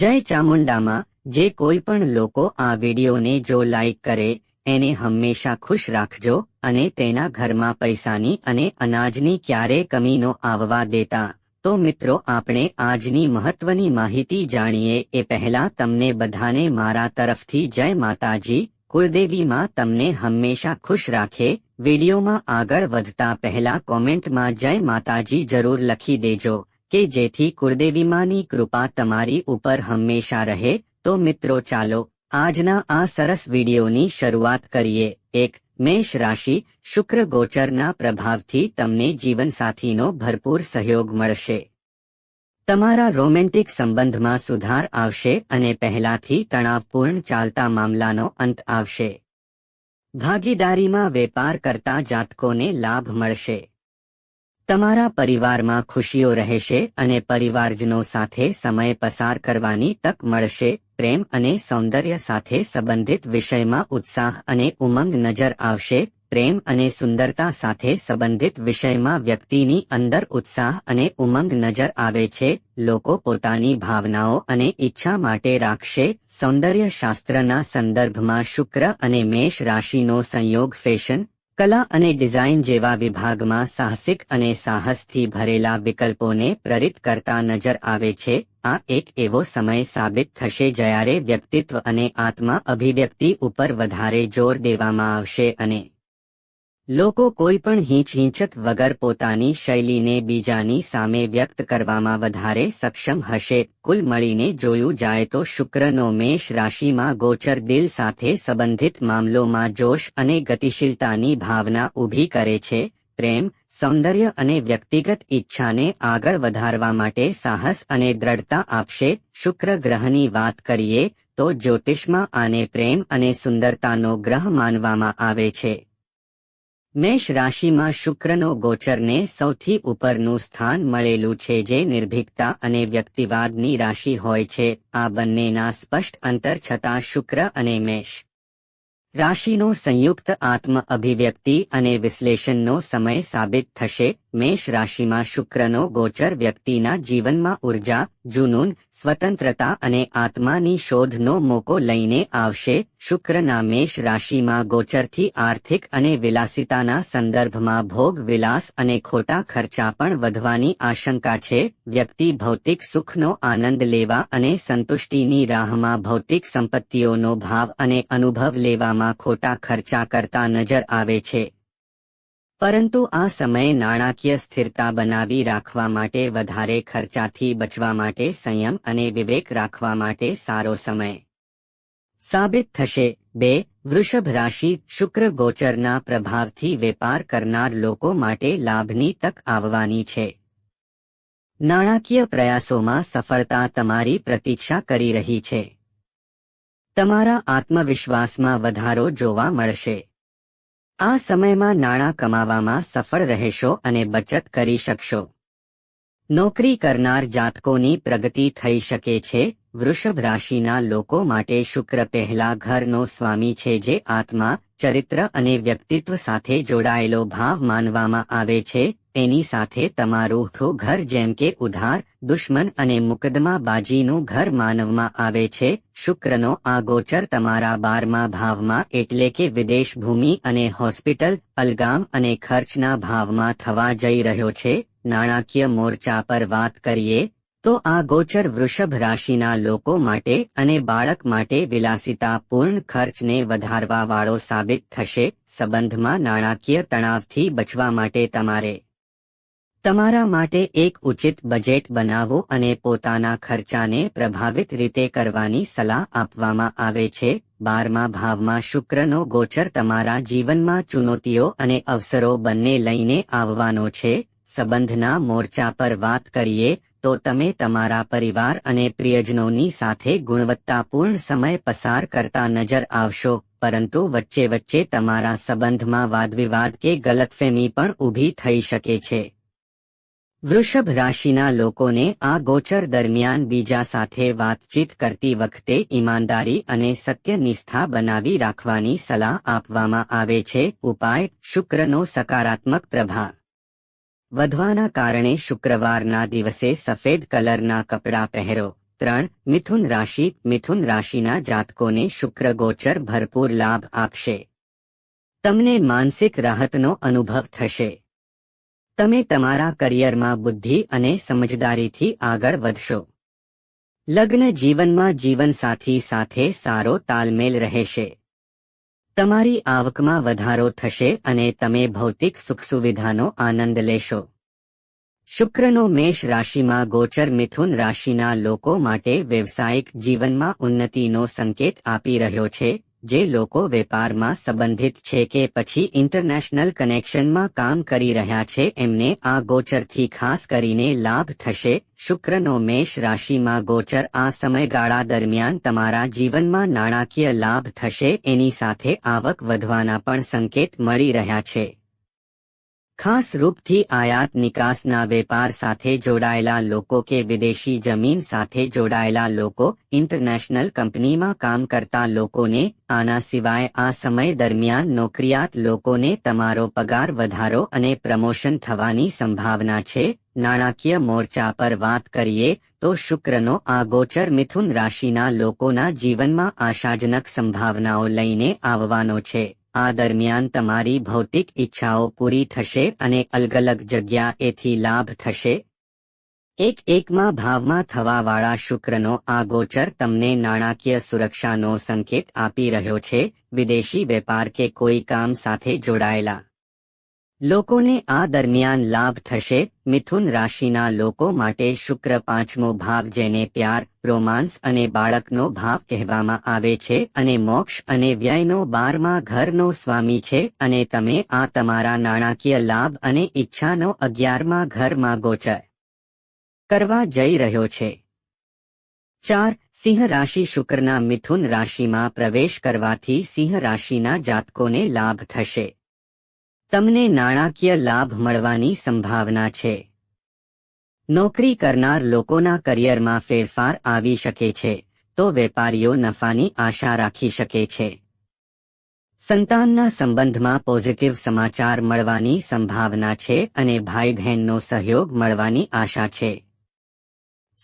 જય ચામુંડામાં જે કોઈ પણ લોકો આ વિડીયોને જો લાઈક કરે, એને હંમેશા ખુશ રાખજો અને તેના ઘરમાં પૈસાની અને અનાજની ક્યારે કમીનો આવવા દેતા. તો મિત્રો, આપણે આજની મહત્વની માહિતી જાણીએ. એ પહેલા તમને બધાને મારા તરફથી જય માતાજી. કુળદેવીમાં તમને હંમેશા ખુશ રાખે. વિડીયોમાં આગળ વધતા પહેલા કોમેન્ટમાં જય માતાજી જરૂર લખી દેજો. કે જેથી કુળદેવીમાની કૃપા તમારી ઉપર હંમેશા રહે, તો મિત્રો ચાલો આજના આ સરસ વિડીયોની શરૂઆત કરીએ. એક મેષ રાશિ શુક્ર ગોચરના પ્રભાવથી તમને જીવનસાથીનો ભરપૂર સહયોગ મળશે. તમારા રોમેન્ટિક સંબંધમાં સુધાર આવશે અને પહેલાથી તણાવપૂર્ણ ચાલતા મામલાનો અંત આવશે. ભાગીદારીમાં વેપાર કરતા જાતકોને લાભ મળશે. તમારા પરિવારમાં ખુશીઓ રહેશે અને પરિવારજનો સાથે સમય પસાર કરવાની તક મળશે, પ્રેમ અને સૌંદર્ય સાથે સંબંધિત વિષયમાં ઉત્સાહ અને ઉમંગ નજર આવશે, પ્રેમ અને સુંદરતા સાથે સંબંધિત વિષયમાં વ્યક્તિની અંદર ઉત્સાહ અને ઉમંગ નજર આવે છે, લોકો પોતાની ભાવનાઓ અને ઈચ્છા માટે રાખશે સૌંદર્ય શાસ્ત્રના સંદર્ભમાં શુક્ર અને મેષ રાશિનો સંયોગ ફેશન કલા અને ડિઝાઇન જેવા વિભાગમાં સાહસિક અને સાહસથી ભરેલા વિકલ્પોને પ્રેરિત કરતા નજર આવે છે. આ એક એવો સમય સાબિત થશે જ્યારે વ્યક્તિત્વ અને આત્મા અભિવ્યક્તિ ઉપર વધારે જોર દેવામાં આવશે અને લોકો કોઈ પણ હિંચહિંચત વગર પોતાની શૈલીને બીજાની સામે વ્યક્ત કરવામાં વધારે સક્ષમ હશે. કુલ મળીને જોયું જાય તો શુક્રનો મેષ રાશિમાં ગોચર દિલ સાથે સંબંધિત મામલોમાં જોશ અને ગતિશીલતાની ભાવના ઊભી કરે છે. પ્રેમ, સૌંદર્ય અને વ્યક્તિગત ઈચ્છાને આગળ વધારવા માટે સાહસ અને દ્રઢતા આપશે. શુક્ર ગ્રહની વાત કરીએ તો જ્યોતિષમાં આને પ્રેમ અને સુંદરતાનો ગ્રહ માનવામાં આવે છે. મેષ રાશિમાં શુક્રનો ગોચરને સૌથી ઉપરનું સ્થાન મળેલું છે જે નિર્ભીકતા અને વ્યક્તિવાદની રાશિ હોય છે. આ બંનેના સ્પષ્ટ અંતર છતાં શુક્ર અને મેષ રાશિનો સંયુક્ત આત્મ અભિવ્યક્તિ અને વિશ્લેષણનો સમય સાબિત થશે. મેષ રાશિમાં શુક્રનો ગોચર વ્યક્તિના જીવનમાં ઊર્જા, જુનૂન, સ્વતંત્રતા અને આત્માની શોધનો મોકો લઈને આવશે. શુક્રના મેષ રાશિમાં ગોચરથી આર્થિક અને વિલાસિતાના સંદર્ભમાં ભોગ વિલાસ અને ખોટા ખર્ચા પણ વધવાની આશંકા છે. વ્યક્તિ ભૌતિક સુખનો આનંદ લેવા અને સંતુષ્ટિની રાહમાં ભૌતિક સંપત્તિઓનો ભાવ અને અનુભવ લેવામાં ખોટા ખર્ચા કરતા નજર આવે છે. પરંતુ આ સમયે નાણાકીય સ્થિરતા બનાવી રાખવા માટે વધારે ખર્ચાથી બચવા માટે સંયમ અને વિવેક રાખવા માટે સારો સમય. સાબિત થશે, બે, વૃષભ રાશિ શુક્ર ગોચરના પ્રભાવથી વેપાર કરનાર લોકો માટે લાભની તક આવવાની છે. નાણાકીય પ્રયાસોમાં સફળતા તમારી પ્રતીક્ષા કરી રહી છે. તમારા આત્મવિશ્વાસમાં વધારો જોવા મળશે. આ સમયમાં નાણાં કમાવામાં સફળ રહેશો અને બચત કરી શકશો. નોકરી કરનાર જાતકોની પ્રગતિ થઈ શકે છે. વૃષભ રાશિના લોકો માટે શુક્ર પહેલા ઘરનો સ્વામી છે જે આત્મા ચરિત્ર અને વ્યક્તિત્વ સાથે જોડાયેલો ભાવ માનવામાં આવે છે. એની સાથે તમારું ઘર જેમ કે ઉધાર, દુશ્મન અને મુકદમાબાજીનું ઘર માનવમાં આવે છે. શુક્રનો આ ગોચર તમારા બારમા ભાવમાં એટલે કે વિદેશ ભૂમિ અને હોસ્પિટલ, અલગામ અને ખર્ચના ભાવમાં થવા જઈ રહ્યો છે. નાણાકીય મોરચા પર વાત કરીએ તો આ ગોચર વૃષભ રાશિના લોકો માટે અને બાળક માટે વિલાસિતા પૂર્ણ ખર્ચને વધારવા વાળો સાબિત થશે સંબંધમાં નાણાકીય તણાવથી બચવા માટે તમારે તમારા માટે એક ઉચિત બજેટ બનાવો અને પોતાના ખર્ચાને પ્રભાવિત રીતે કરવાની સલાહ આપવામાં આવે છે. બારમા ભાવમાં શુક્રનો ગોચર તમારા જીવનમાં ચુનૌતીઓ અને અવસરો બંને લઈને આવવાનો છે. સંબંધના મોરચા પર વાત કરીએ તો તમે તમારા પરિવાર અને પ્રિયજનોની સાથે ગુણવત્તાપૂર્ણ સમય પસાર કરતા નજર આવશો, પરંતુ વચ્ચે વચ્ચે તમારા સંબંધમાં વાદવિવાદ કે ગલતફેમી પણ ઊભી થઈ શકે છે. વૃષભ રાશિના લોકોને આ ગોચર દરમિયાન બીજા સાથે વાતચીત કરતી વખતે ઈમાનદારી અને સત્યનિષ્ઠા બનાવી રાખવાની સલાહ આપવામાં આવે છે. ઉપાય, શુક્રનો સકારાત્મક પ્રભાવ વધવાના કારણે શુક્રવારના દિવસે સફેદ કલરના કપડાં પહેરો. ત્રણ, મિથુન રાશિ, મિથુન રાશિના જાતકોને શુક્ર ગોચર ભરપૂર લાભ આપશે. તમને માનસિક રાહતનો અનુભવ થશે. તમે તમારા કરિયરમાં બુદ્ધિ અને સમજદારીથી આગળ વધશો. લગ્ન જીવનમાં જીવનસાથી સાથે સારો તાલમેલ રહેશે. તમારી આવકમાં વધારો થશે અને તમે ભૌતિક સુખ સુવિધાનો આનંદ લેશો. શુક્રનો મેષ રાશિમાં ગોચર મિથુન રાશિના લોકો માટે વ્યવસાયિક જીવનમાં ઉન્નતિનો સંકેત આપી રહ્યો છે. જે લોકો વેપારમાં સંબંધિત છે કે પછી ઇન્ટરનેશનલ કનેક્શનમાં કામ કરી રહ્યા છે, એમને આ ગોચરથી ખાસ કરીને લાભ થશે. શુક્રનો મેષ રાશિમાં ગોચર આ સમયગાળા દરમિયાન તમારા જીવનમાં નાણાકીય લાભ થશે. એની સાથે આવક વધવાના પણ સંકેત મળી રહ્યા છે. ખાસ રૂપથી આયાત નિકાસના વેપાર સાથે જોડાયેલા લોકો કે વિદેશી જમીન સાથે જોડાયેલા લોકો ઇન્ટરનેશનલ કંપનીમાં કામ કરતા લોકોને, આના સિવાય આ સમય દરમિયાન નોકરિયાત લોકોને તમારો પગાર વધારો અને પ્રમોશન થવાની સંભાવના છે. નાણાકીય મોરચા પર વાત કરીએ, તો શુક્રનો આ ગોચર મિથુન રાશિના લોકોના જીવનમાં આશાજનક સંભાવનાઓ લઈને આવવાનો છે. આ દરમિયાન તમારી ભૌતિક ઈચ્છાઓ પૂરી થશે અને અલગ અલગ જગ્યા એથી લાભ થશે. એક એકમાં ભાવમાં થવાવાળા શુક્રનો આ ગોચર તમને નાણાકીય સુરક્ષાનો સંકેત આપી રહ્યો છે, વિદેશી વેપાર કે કોઈ કામ સાથે જોડાયેલા. લોકોને આ દરમિયાન લાભ થશે. મિથુન રાશિના લોકો માટે શુક્ર પાંચમો ભાવ જેને પ્યાર રોમાન્સ અને બાળકનો ભાવ કહેવામાં આવે છે અને મોક્ષ અને વ્યયનો બારમા ઘરનો સ્વામી છે અને તમે આ તમારા નાણાકીય લાભ અને ઈચ્છાનો અગિયારમા ઘરમાં ગોચર કરવા જઈ રહ્યો છે. ચાર, સિંહ રાશિ શુક્રના મિથુન રાશિમાં પ્રવેશ કરવાથી સિંહ રાશિના જાતકોને લાભ થશે. તમને નાણાકીય લાભ મળવાની સંભાવના છે. નોકરી કરનાર લોકોના કરિયરમાં ફેરફાર આવી શકે છે, તો વેપારીઓ નફાની આશા રાખી શકે છે. સંતાનના સંબંધમાં પોઝિટિવ સમાચાર મળવાની સંભાવના છે અને ભાઈ બહેનનો સહયોગ મળવાની આશા છે.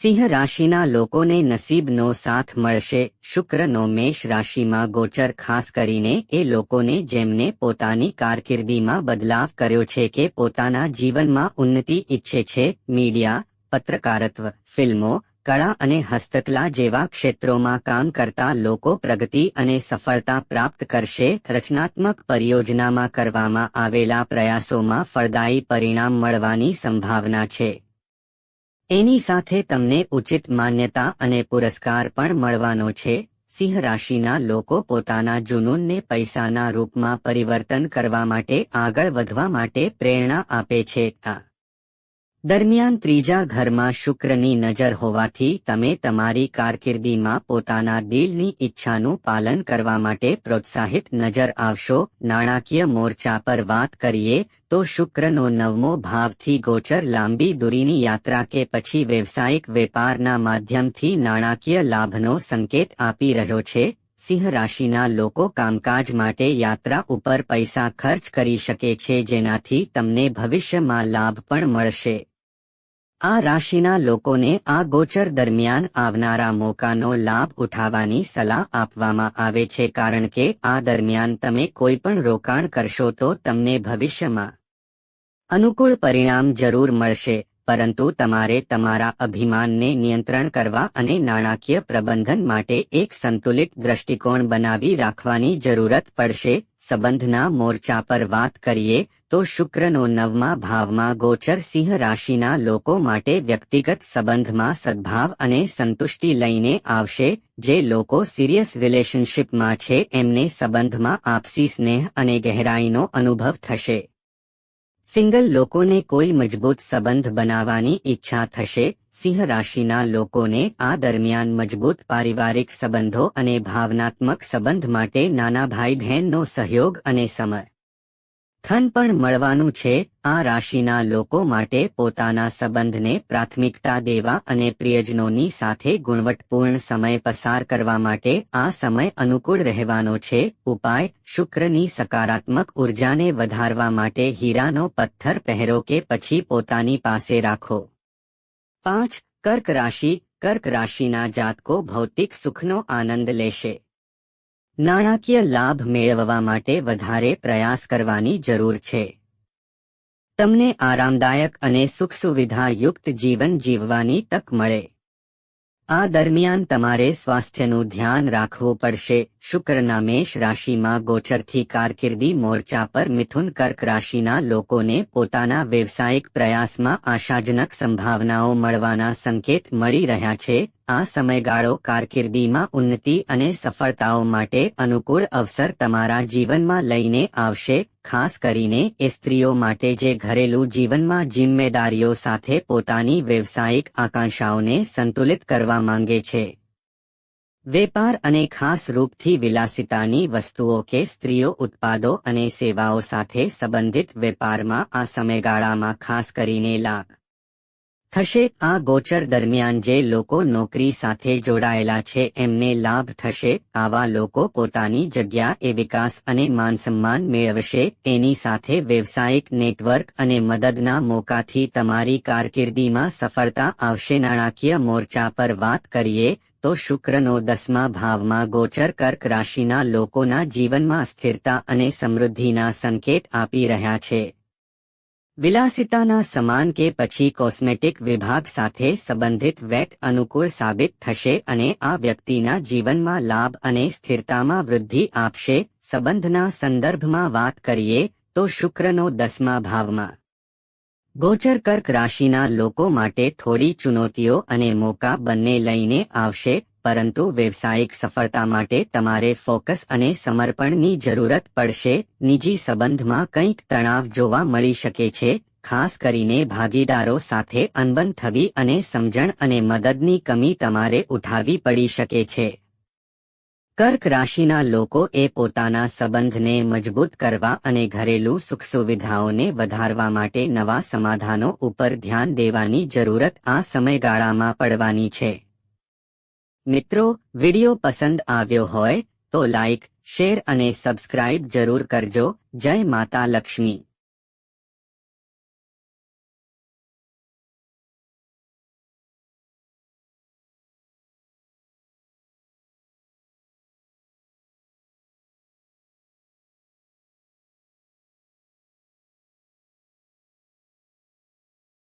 સિંહ રાશિના લોકોને નસીબનો સાથ મળશે. શુક્રનો મેષ રાશિમાં ગોચર, ખાસ કરીને એ લોકોને જેમને પોતાની કારકિર્દીમાં બદલાવ કર્યો છે કે પોતાના જીવનમાં ઉન્નતિ ઈચ્છે છે. મીડિયા, પત્રકારત્વ, ફિલ્મો, કળા અને હસ્તકલા જેવા ક્ષેત્રોમાં કામ કરતા લોકો પ્રગતિ અને સફળતા પ્રાપ્ત કરશે. રચનાત્મક પરિયોજનામાં કરવામાં આવેલા પ્રયાસોમાં ફળદાયી પરિણામ મળવાની સંભાવના છે. એની સાથે તમને ઉચિત માન્યતા અને પુરસ્કાર પણ મળવાનો છે. સિંહ રાશિના લોકો પોતાના જુનૂનને પૈસાના રૂપમાં પરિવર્તન કરવા માટે આગળ વધવા માટે પ્રેરણા આપે છે. આ દરમિયાન ત્રીજા ઘરમાં શુક્રની નજર હોવાથી તમે તમારી કારકિર્દીમાં પોતાના દિલની ઈચ્છાનું પાલન કરવા માટે પ્રોત્સાહિત નજર આવશો. નાણાકીય મોરચા પર વાત કરીએ તો શુક્રનો નવમો ભાવથી ગોચર લાંબી દૂરીની યાત્રા કે પછી વ્યવસાયિક વેપારના માધ્યમથી નાણાકીય લાભનો સંકેત આપી રહ્યો છે. સિંહ રાશિના લોકો કામકાજ માટે યાત્રા ઉપર પૈસા ખર્ચ કરી શકે છે જેનાથી તમને ભવિષ્યમાં લાભ પણ મળશે. આ રાશિના લોકોને આ ગોચર દરમિયાન આવનારા મોકાનો લાભ ઉઠાવવાની સલાહ આપવામાં આવે છે કારણ કે આ દરમિયાન તમે કોઈ પણ રોકાણ કરશો તો તમને ભવિષ્યમાં અનુકૂળ પરિણામ જરૂર મળશે. પરંતુ તમારે તમારા અભિમાનને નિયંત્રણ કરવા અને નાણાકીય પ્રબંધન માટે એક સંતુલિત દ્રષ્ટિકોણ બનાવી રાખવાની જરૂરત પડશે. સંબંધના મોરચા પર વાત કરીએ તો શુક્રનો નવમા ભાવમાં ગોચર સિંહ રાશિના લોકો માટે વ્યક્તિગત સંબંધમાં સદભાવ અને સંતુષ્ટિ લઈને આવશે. જે લોકો સિરિયસ રિલેશનશીપમાં છે એમને સંબંધમાં આપસી સ્નેહ અને ગહેરાઈનો અનુભવ થશે. સિંગલ લોકોને કોઈ મજબૂત સંબંધ બનાવવાની ઈચ્છા થશે, સિંહ રાશિના લોકોને આ દરમિયાન મજબૂત પારિવારિક સંબંધો અને ભાવનાત્મક સંબંધ માટે નાના ભાઈ બહેનનો સહયોગ અને સમય થન પણ મળવાનું છે. આ રાશિના લોકો માટે પોતાના સંબંધને પ્રાથમિકતા દેવા અને પ્રિયજનોની સાથે ગુણવત્તાપૂર્ણ સમય પસાર કરવા માટે આ સમય અનુકૂળ રહેવાનો છે. ઉપાય, શુક્રની સકારાત્મક ઉર્જાને વધારવા માટે હીરાનો પથ્થર પહેરો કે પછી પોતાની પાસે રાખો. પાંચ, કર્ક રાશિ, કર્ક રાશિના જાતકો ભૌતિક સુખનો આનંદ લેશે. નાણાકીય લાભ મેળવવા માટે વધારે પ્રયાસ કરવાની જરૂર છે. તમને આરામદાયક અને સુખ સુવિધાયુક્ત જીવન જીવવાની તક મળે. આ દરમિયાન તમારે સ્વાસ્થ્યનું ધ્યાન રાખવું પડશે. શુક્રના મેષ રાશિમાં ગોચરથી કારકિર્દી મોરચા પર મિથુન કર્ક રાશિના લોકોને પોતાના વ્યવસાયિક પ્રયાસમાં આશાજનક સંભાવનાઓ મળવાના સંકેત મળી રહ્યા છે. આ સમયગાળો કારકિર્દીમાં ઉન્નતિ અને સફળતાઓ માટે અનુકૂળ અવસર તમારા જીવનમાં લઈને આવશે, ખાસ કરીને એ સ્ત્રીઓ માટે જે ઘરેલું જીવનમાં જિમ્મેદારીઓ સાથે પોતાની વ્યવસાયિક આકાંક્ષાઓને સંતુલિત કરવા માંગે છે. વેપાર અને ખાસ રૂપથી વિલાસિતાની વસ્તુઓ કે સ્ત્રીઓ ઉત્પાદો અને સેવાઓ સાથે સંબંધિત વેપારમાં આ સમયગાળામાં ખાસ કરીને લાભ થશે? આ ગોચર દરમિયાન જે લોકો નોકરી સાથે જોડાયેલા છે, એમને લાભ થશે. આવા લોકો પોતાની જગ્યા એ વિકાસ અને માનસન્માન મેળવશે. તેની સાથે વ્યવસાયિક નેટવર્ક અને મદદના મોકાથી તમારી કારકિર્દીમાં સફળતા આવશે. નાણાકીય મોરચા પર વાત કરીએ, તો શુક્રનો દસમા ભાવમાં ગોચર કર્ક રાશિના લોકોના જીવનમાં સ્થિરતા અને સમૃદ્ધિના સંકેત આપી રહ્યા છે. વિલાસિતાના સમાન કે પછી કોસ્મેટિક વિભાગ સાથે સંબંધિત વેટ અનુકૂળ સાબિત થશે અને આ વ્યક્તિના જીવનમાં લાભ અને સ્થિરતામાં વૃદ્ધિ આપશે. સંબંધના સંદર્ભમાં વાત કરીએ તો શુક્રનો દસમા ભાવમાં. ગોચર કર્ક રાશિના લોકો માટે થોડી ચુનૌતીઓ અને મોકા બંને લઈને આવશે. પરંતુ વ્યવસાયિક સફળતા માટે તમારે ફોકસ અને સમર્પણની જરૂરત પડશે, નિજી સંબંધમાં કંઈક તણાવ જોવા મળી શકે છે, ખાસ કરીને ભાગીદારો સાથે અનબન થવી અને સમજણ અને મદદની કમી તમારે ઉઠાવી પડી શકે છે. કર્ક રાશિના લોકો એ પોતાના સંબંધને મજબૂત કરવા અને ઘરેલું સુખ સુવિધાઓને વધારવા માટે નવા સમાધાનો ઉપર ધ્યાન દેવાની જરૂરત આ સમયગાળામાં પડવાની છે. મિત્રો, વીડિયો પસંદ આવ્યો હોય તો લાઇક શેર અને સબસ્ક્રાઇબ જરૂર કરજો. જય માતા લક્ષ્મી.